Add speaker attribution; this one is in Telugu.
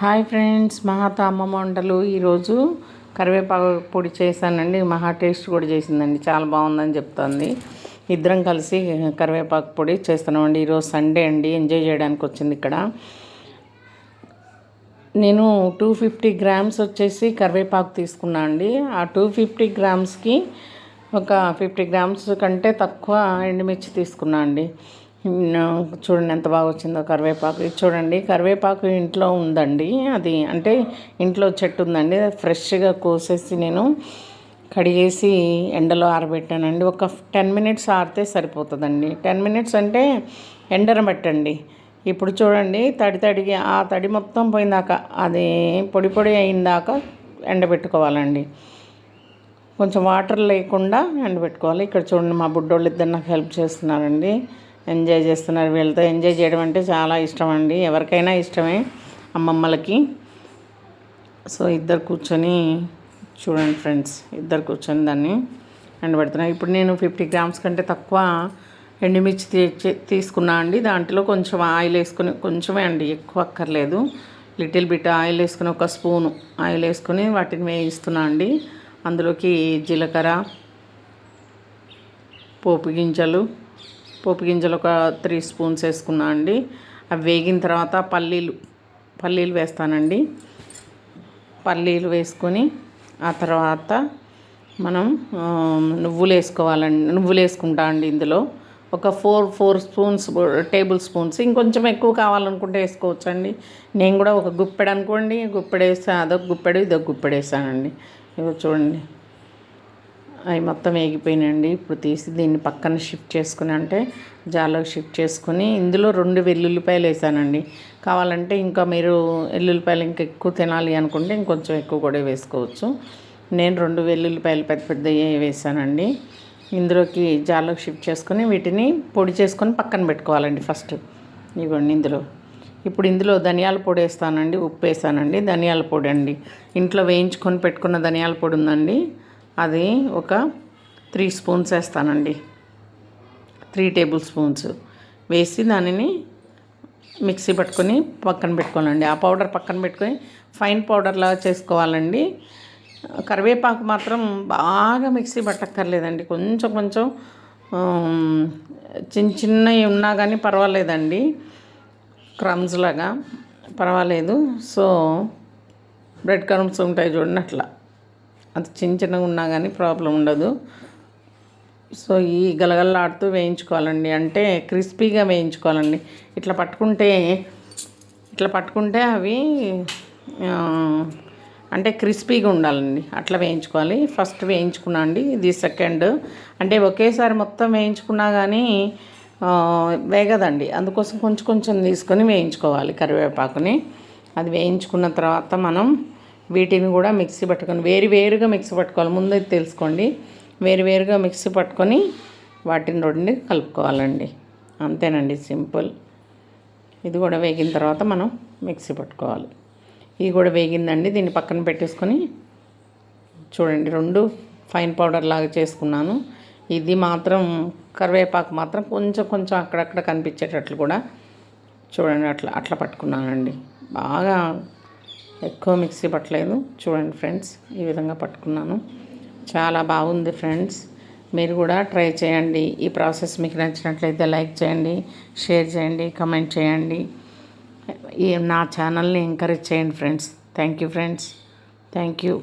Speaker 1: హాయ్ ఫ్రెండ్స్ మహాత అమ్మమ్మ వంటలు. ఈరోజు కరివేపాకు పొడి చేశానండి. మహా టేస్ట్ కూడా చేసిందండి. చాలా బాగుందని చెప్తుంది. ఇద్దరం కలిసి కరివేపాకు పొడి చేస్తున్నామండి. ఈరోజు సండే అండి. ఎంజాయ్ చేయడానికి వచ్చింది ఇక్కడ. నేను టూ ఫిఫ్టీ గ్రామ్స్ వచ్చేసి కరివేపాకు తీసుకున్నా అండి. ఆ టూ ఫిఫ్టీ గ్రామ్స్కి ఒక ఫిఫ్టీ గ్రామ్స్ కంటే తక్కువ ఎండుమిర్చి తీసుకున్నా అండి. చూడండి ఎంత బాగా వచ్చిందో కరివేపాకు. ఇది చూడండి కరివేపాకు ఇంట్లో ఉందండి. అది అంటే ఇంట్లో చెట్టు ఉందండి. ఫ్రెష్గా కోసేసి నేను కడిగేసి ఎండలో ఆరబెట్టానండి. ఒక టెన్ మినిట్స్ ఆరితే సరిపోతుందండి. టెన్ మినిట్స్ అంటే ఎండన పెట్టండి ఇప్పుడు చూడండి తడి తడిగి ఆ తడి మొత్తం పోయిందాక అది పొడి పొడి అయిందాక ఎండబెట్టుకోవాలండి. కొంచెం వాటర్ లేకుండా ఎండబెట్టుకోవాలి. ఇక్కడ చూడండి మా బుడ్డోళ్ళు ఇద్దరు నాకు హెల్ప్ చేస్తున్నారండి. ఎంజాయ్ చేస్తున్నారు. వీళ్ళతో ఎంజాయ్ చేయడం అంటే చాలా ఇష్టం అండి ఎవరికైనా ఇష్టమే అమ్మమ్మలకి. సో ఇద్దరు కూర్చొని చూడండి ఫ్రెండ్స్. ఇద్దరు కూర్చొని దాన్ని ఎండబెడుతున్నాను ఇప్పుడు నేను ఫిఫ్టీ గ్రామ్స్ కంటే తక్కువ ఎండుమిర్చి తీసుకున్నా అండి. దాంట్లో కొంచెం ఆయిల్ వేసుకుని కొంచెమే అండి ఎక్కువ అక్కర్లేదు. లిటిల్ బిట్ ఆయిల్ వేసుకుని ఒక స్పూను ఆయిల్ వేసుకొని వాటిని వేయిస్తున్నా అండి. అందులోకి జీలకర్ర పోపు గింజలు పోపు గింజలు ఒక త్రీ స్పూన్స్ వేసుకున్నా అండి. అవి వేగిన తర్వాత పల్లీలు పల్లీలు వేస్తానండి. పల్లీలు వేసుకొని ఆ తర్వాత మనం నువ్వులు వేసుకోవాలండి నువ్వులు వేసుకుంటా అండి ఇందులో. ఒక four four spoons tablespoons ఇంకొంచెం ఎక్కువ కావాలనుకుంటే వేసుకోవచ్చండి. నేను కూడా ఒక గుప్పెడు అనుకోండి గుప్పెడు వేసా అదొక గుప్పెడు ఇదొక గుప్పెడు వేసానండి ఇవి చూడండి. అవి మొత్తం వేగిపోయినాయండి. ఇప్పుడు తీసి దీన్ని పక్కన షిఫ్ట్ చేసుకుని అంటే జార్లోకి షిఫ్ట్ చేసుకుని ఇందులో రెండు వెల్లుల్లిపాయలు వేసానండి. కావాలంటే ఇంకా మీరు వెల్లుల్లిపాయలు ఇంకా ఎక్కువ తినాలి అనుకుంటే ఇంకొంచెం ఎక్కువ కూడా వేసుకోవచ్చు. నేను రెండు వెల్లుల్లిపాయలు పెద్ద పెద్ద వేసానండి. ఇందులోకి జార్లోకి షిఫ్ట్ చేసుకుని వీటిని పొడి చేసుకొని పక్కన పెట్టుకోవాలండి ఫస్ట్ ఇవ్వండి ఇందులో. ఇప్పుడు ఇందులో ధనియాల పొడి వేస్తానండి ఉప్పు వేసానండి ధనియాల పొడి అండి. ఇంట్లో వేయించుకొని పెట్టుకున్న ధనియాల పొడి ఉందండి. అది ఒక త్రీ స్పూన్స్ వేస్తానండి. త్రీ టేబుల్ స్పూన్స్ వేసి దానిని మిక్సీ పట్టుకొని పక్కన పెట్టుకోవాలండి. ఆ పౌడర్ పక్కన పెట్టుకొని ఫైన్ పౌడర్లా చేసుకోవాలండి. కరివేపాకు మాత్రం బాగా మిక్సీ పట్టక్కర్లేదండి. కొంచెం కొంచెం చిన్న చిన్నవి ఉన్నా కానీ పర్వాలేదండి. క్రమ్స్ లాగా పర్వాలేదు. సో బ్రెడ్ క్రమ్స్ ఉంటాయి చూడండి అట్లా. అది చిన్న చిన్నగా ఉన్నా కానీ ప్రాబ్లం ఉండదు. సో ఈ గలగల్లాడుతూ వేయించుకోవాలండి. అంటే క్రిస్పీగా వేయించుకోవాలండి. ఇట్లా పట్టుకుంటే ఇట్లా పట్టుకుంటే అవి అంటే క్రిస్పీగా ఉండాలండి. అట్లా వేయించుకోవాలి. ఫస్ట్ వేయించుకున్నా అండి. ఇది సెకండ్. అంటే ఒకేసారి మొత్తం వేయించుకున్నా కానీ వేగదండి. అందుకోసం కొంచెం కొంచెం తీసుకొని వేయించుకోవాలి కరివేపాకుని. అది వేయించుకున్న తర్వాత మనం వీటిని కూడా మిక్సీ పట్టుకొని వేరు వేరుగా మిక్సీ పట్టుకోవాలి. ముందు తెలుసుకోండి. వేరు వేరుగా మిక్సీ పట్టుకొని వాటిని రెండు కలుపుకోవాలండి. అంతేనండి సింపుల్. ఇది కూడా వేగిన తర్వాత మనం మిక్సీ పట్టుకోవాలి. ఇది కూడా వేగిందండి. దీన్ని పక్కన పెట్టేసుకొని చూడండి రెండు ఫైన్ పౌడర్ లాగా చేసుకున్నాను. ఇది మాత్రం కరివేపాకు మాత్రం కొంచెం కొంచెం అక్కడక్కడ కనిపించేటట్లు కూడా చూడండి అట్లా అట్లా పట్టుకున్నానండి. బాగా ఎక్కువ మిక్సీ పట్టలేదు. చూడండి ఫ్రెండ్స్ ఈ విధంగా పట్టుకున్నాను. చాలా బాగుంది ఫ్రెండ్స్. మీరు కూడా ట్రై చేయండి. ఈ ప్రాసెస్ మీకు నచ్చినట్లయితే లైక్ చేయండి షేర్ చేయండి కమెంట్ చేయండి. ఈ నా ఛానల్ని ఎంకరేజ్ చేయండి friends. Thank you friends. Thank you.